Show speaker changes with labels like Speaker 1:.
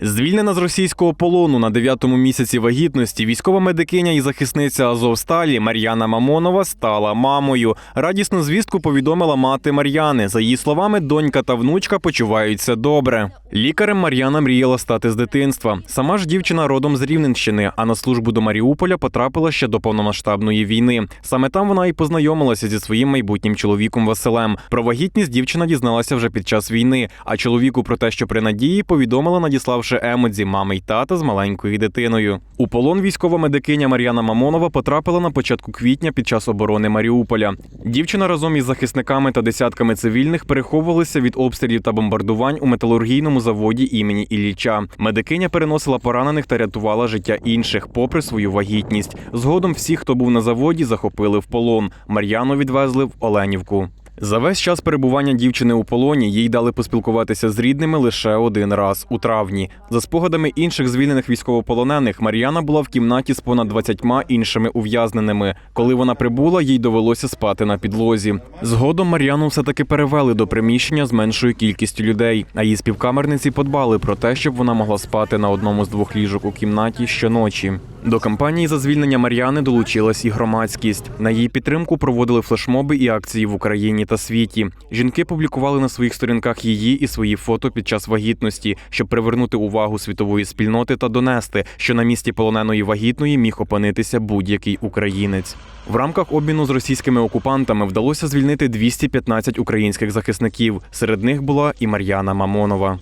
Speaker 1: Звільнена з російського полону на дев'ятому місяці вагітності, військова медикиня і захисниця Азовсталі Мар'яна Мамонова стала мамою. Радісну звістку повідомила мати Мар'яни. За її словами, донька та внучка почуваються добре. Лікарем Мар'яна мріяла стати з дитинства. Сама ж дівчина родом з Рівненщини, а на службу до Маріуполя потрапила ще до повномасштабної війни. Саме там вона і познайомилася зі своїм майбутнім чоловіком Василем. Про вагітність дівчина дізналася вже під час війни. А чоловіку про те, що при надії, повідомила, надіславши емодзі мами й тата з маленькою дитиною. У полон військова медикиня Мар'яна Мамонова потрапила на початку квітня під час оборони Маріуполя. Дівчина разом із захисниками та десятками цивільних переховувалися від обстрілів та бомбардувань у металургійному заводі імені Ілліча. Медикиня переносила поранених та рятувала життя інших, попри свою вагітність. Згодом всі, хто був на заводі, захопили в полон. Мар'яну відвезли в Оленівку. За весь час перебування дівчини у полоні їй дали поспілкуватися з рідними лише один раз у травні. За спогадами інших звільнених військовополонених, Мар'яна була в кімнаті з понад 20 іншими ув'язненими. Коли вона прибула, їй довелося спати на підлозі. Згодом Мар'яну все таки перевели до приміщення з меншою кількістю людей. А її співкамерниці подбали про те, щоб вона могла спати на одному з двох ліжок у кімнаті щоночі. До кампанії за звільнення Мар'яни долучилась і громадськість. На її підтримку проводили флешмоби і акції в Україні та світі. Жінки публікували на своїх сторінках її і свої фото під час вагітності, щоб привернути увагу світової спільноти та донести, що на місці полоненої вагітної міг опинитися будь-який українець. В рамках обміну з російськими окупантами вдалося звільнити 215 українських захисників. Серед них була і Мар'яна Мамонова.